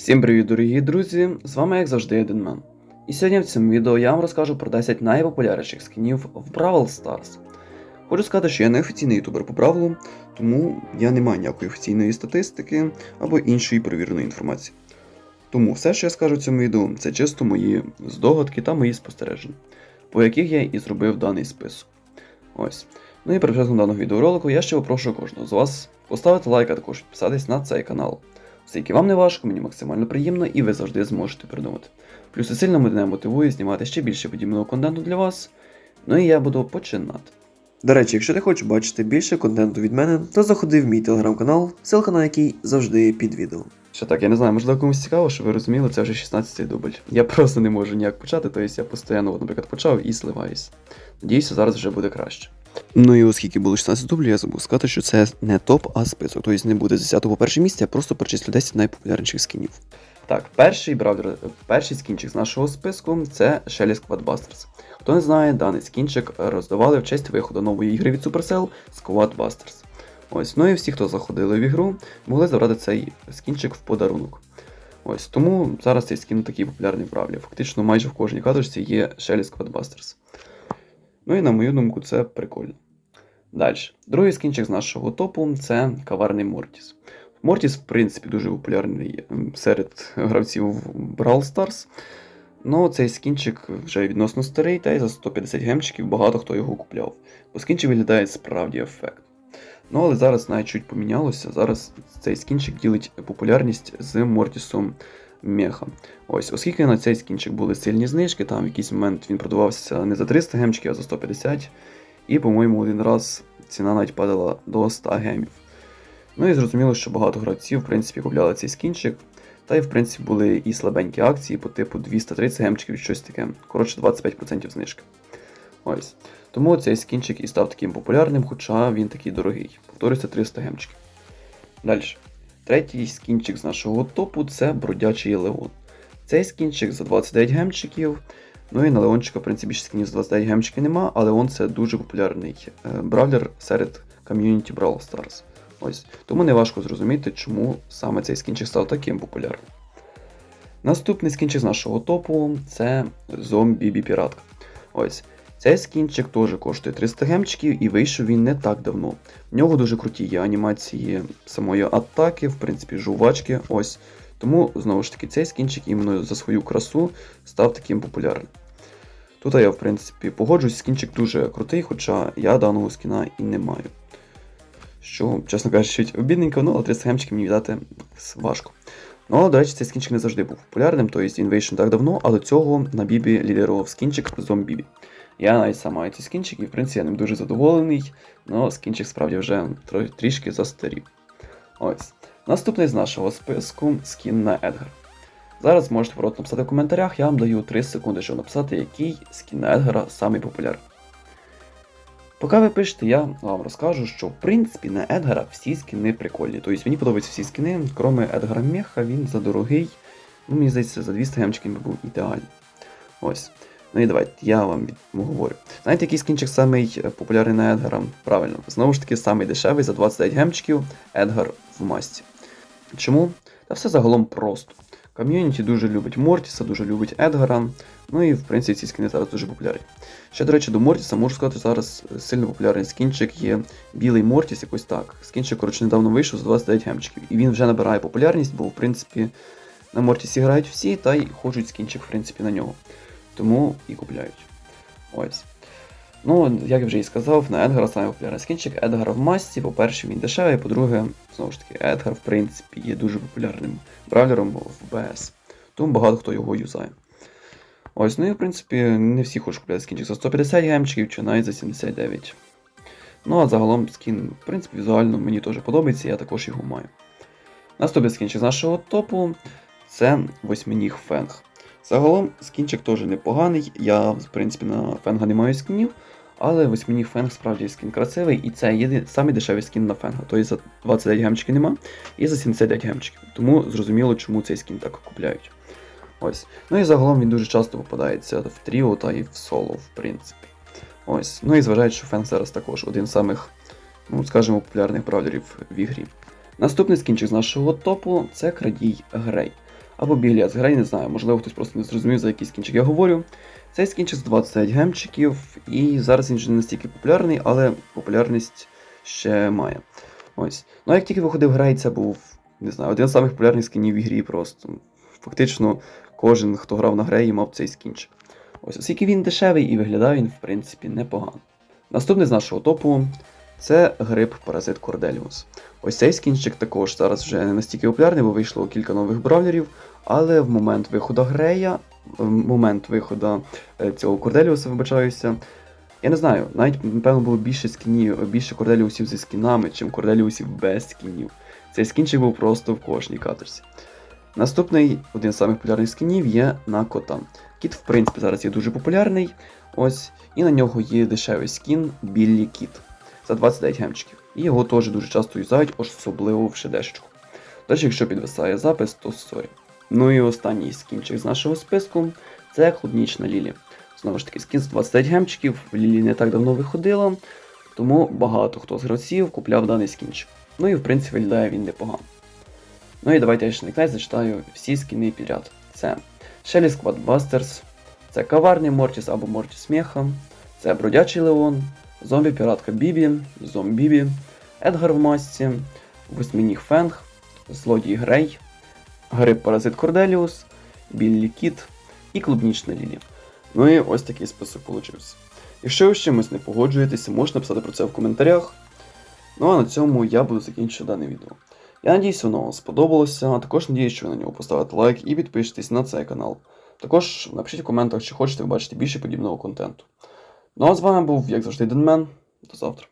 Всім привіт, дорогі друзі! З вами, як завжди, Еденмен. І сьогодні в цьому відео я вам розкажу про 10 найпопулярніших скінів в Бравл Stars. Хочу сказати, що я не офіційний ютубер по Бравлу, тому я не маю ніякої офіційної статистики або іншої перевіреної інформації. Тому все, що я скажу в цьому відео, це чисто мої здогадки та мої спостереження, по яких я і зробив даний список. Ось. Ну і перед початком даного відеоролику я ще попрошу кожного з вас поставити лайк, а також підписатись на цей канал. Оскільки вам не важко, мені максимально приємно і ви завжди зможете придумати. Плюс сильно мене мотивує знімати ще більше подібного контенту для вас. Ну і я буду починати. До речі, якщо ти хочеш бачити більше контенту від мене, то заходи в мій телеграм-канал, ссылка на який завжди під відео. Що так, я не знаю, можливо комусь цікаво, що ви розуміли, це вже 16-й дубль. Я просто не можу ніяк почати, тобто я постійно, наприклад, почав і сливаюсь. Надіюся, зараз вже буде краще. Ну і оскільки було 16 дублів, я забув сказати, що це не топ, а список. Тобто не буде з 10 по перше місце, я просто перечислю 10 найпопулярніших скінів. Так, перший бравлер, перший скінчик з нашого списку це Shelly Squad Busters. Хто не знає, даний скінчик роздавали в честь виходу нової ігри від Supercell Squad Busters. Ось, ну і всі, хто заходили в ігру, могли забрати цей скінчик в подарунок. Ось, тому зараз цей скін такий популярний в бравлі. Фактично майже в кожній каточці є Shelly Squad Busters. Ну і на мою думку, це прикольно. Далі. Другий скінчик з нашого топу це каварний Мортіс. Мортіс, в принципі, дуже популярний серед гравців Brawl Stars. Ну, цей скінчик вже відносно старий, та й за 150 гемчиків багато хто його купляв. Бо скінчик виглядає справді ефект. Ну, але зараз навіть чуть помінялося. Зараз цей скінчик ділить популярність з Мортісом Меха. Ось, оскільки на цей скінчик були сильні знижки, там в якийсь момент він продавався не за 300 гемчиків, а за 150. І, по-моєму, один раз ціна навіть падала до 100 гемів. Ну і зрозуміло, що багато гравців, в принципі, купляли цей скінчик. Та й, в принципі, були і слабенькі акції по типу 230 гемчиків, щось таке. Коротше, 25% знижки. Ось. Тому цей скінчик і став таким популярним, хоча він такий дорогий. Повторюється 300 гемчиків. Далі. Третій скінчик з нашого топу це бродячий Леон. Цей скінчик за 29 гемчиків. Ну і на Леончика, в принципі, більше скінів за 29 гемчиків нема, але Леон це дуже популярний е, бравлер серед ком'юніті Brawl Stars. Ось. Тому не важко зрозуміти, чому саме цей скінчик став таким популярним. Наступний скінчик з нашого топу це зомбі піратка. Ось. Цей скінчик теж коштує 300 гемчиків і вийшов він не так давно. В нього дуже круті є анімації самої атаки, в принципі, жувачки. Ось. Тому, знову ж таки, цей скінчик іменно за свою красу став таким популярним. Тут я, в принципі, погоджуюсь, скінчик дуже крутий, хоча я даного скіна і не маю. Що, чесно кажучи, обідненько, ну, але 300 гемчиків мені віддати важко. Ну, але, до речі, цей скінчик не завжди був популярним, тобто він вийшов так давно, але цього на Бібі лідерував скінчик Зомбібі. Я навіть сам маю ці скінчики, і в принципі я ним дуже задоволений, але скінчик справді вже трішки застарів. Ось. Наступний з нашого списку скін на Едгар. Зараз можете просто написати в коментарях, я вам даю 3 секунди, щоб написати, який скін на Едгара самий популярний. Поки ви пишете, я вам розкажу, що в принципі на Едгара всі скіни прикольні. Тобто мені подобаються всі скіни, крім Едгара Меха, він задорогий. Ну, мені здається, за 200 гемчиків був ідеальний. Ось. Ну і давайте, я вам говорю. Знаєте, який скінчик самий е, популярний на Едгара? Правильно, знову ж таки, самий дешевий за 29 гемчиків Едгар в масці. Чому? Та все загалом просто. Ком'юніті дуже любить Мортіса, дуже любить Едгара. Ну і в принципі ці скіни зараз дуже популярні. Ще, до речі, до Мортіса можу сказати, що зараз сильно популярний скінчик є білий Мортіс, якось так. Скінчик, коротше, недавно вийшов за 29 гемчиків. І він вже набирає популярність, бо в принципі на Мортісі грають всі, та й хочуть скінчик, в принципі, на нього. Тому і купляють. Ось. Ну, як я вже і сказав, на Едгара саме популярний скінчик. Едгар в масці, по-перше, він дешевий, по-друге, знову ж таки, Едгар, в принципі, є дуже популярним бравлером в БС. Тому багато хто його юзає. Ось, ну і в принципі, не всі хочуть купляти скінчик за 150 гемчиків чи навіть за 79. Ну, а загалом скін, в принципі, візуально мені теж подобається, я також його маю. Наступний скінчик з нашого топу це восьминіг Фенг. Загалом скінчик теж непоганий. Я, в принципі, на Фенга не маю скінів, але восьминіг Фенг справді скін красивий, і це є самий дешевий скін на Фенга. Тобто за 29 гемчиків нема, і за 79 гемчиків. Тому зрозуміло, чому цей скін так купляють. Ось. Ну і загалом він дуже часто попадається в тріо та і в соло, в принципі. Ось. Ну і зважаючи, що Фенг зараз також один з самих, ну скажімо, популярних бравлерів в ігрі. Наступний скінчик з нашого топу це крадій Грей. Або біглець грей, не знаю, можливо, хтось просто не зрозумів, за який скінчик я говорю. Цей скінчик з 20 гемчиків, і зараз він вже не настільки популярний, але популярність ще має. Ось. Ну а як тільки виходив грей, це був, не знаю, один з самих популярних скінів в ігрі просто. Фактично, кожен, хто грав на греї, мав цей скінчик. Ось, оскільки він дешевий і виглядає він, в принципі, непогано. Наступний з нашого топу це гриб Паразит Корделіус. Ось цей скінчик також зараз вже не настільки популярний, бо вийшло кілька нових бравлерів, але в момент виходу грея, в момент виходу е, цього Корделіуса, вибачаюся, я не знаю, навіть, напевно, було більше скінів, більше Корделіусів зі скінами, чим Корделіусів без скінів. Цей скінчик був просто в кожній катерсі. Наступний, один з самих популярних скінів є на кота. Кіт, в принципі, зараз є дуже популярний. Ось, і на нього є дешевий скін Біллі Кіт за 29 гемчиків. І його теж дуже часто юзають, особливо в шедешечку. Тож, якщо підвисає запис, то сорі. Ну і останній скінчик з нашого списку це клубнічна Лілі. Знову ж таки, скін з 29 гемчиків, Лілі не так давно виходила, тому багато хто з гравців купляв даний скінчик. Ну і в принципі виглядає він непогано. Ну і давайте я ще на кінець зачитаю всі скіни підряд. Це Shelly Squad Busters, це Каварний Мортіс або Мортіс Меха, це Бродячий Леон, Зомбі-піратка Бібі, Зомбібі, Едгар в масці, Восьминіг Фенг, Злодій Грей, Гриб Паразит Корделіус, Біллі Кіт і Клубнічна Лілі. Ну і ось такий список получився. Якщо ви з чимось не погоджуєтеся, можете написати про це в коментарях. Ну а на цьому я буду закінчувати дане відео. Я надіюсь, воно вам сподобалося, а також надіюсь, що ви на нього поставите лайк і підпишетесь на цей канал. Також напишіть в коментах, чи хочете бачити більше подібного контенту. Ну а з вами був, як завжди, Денмен. До завтра.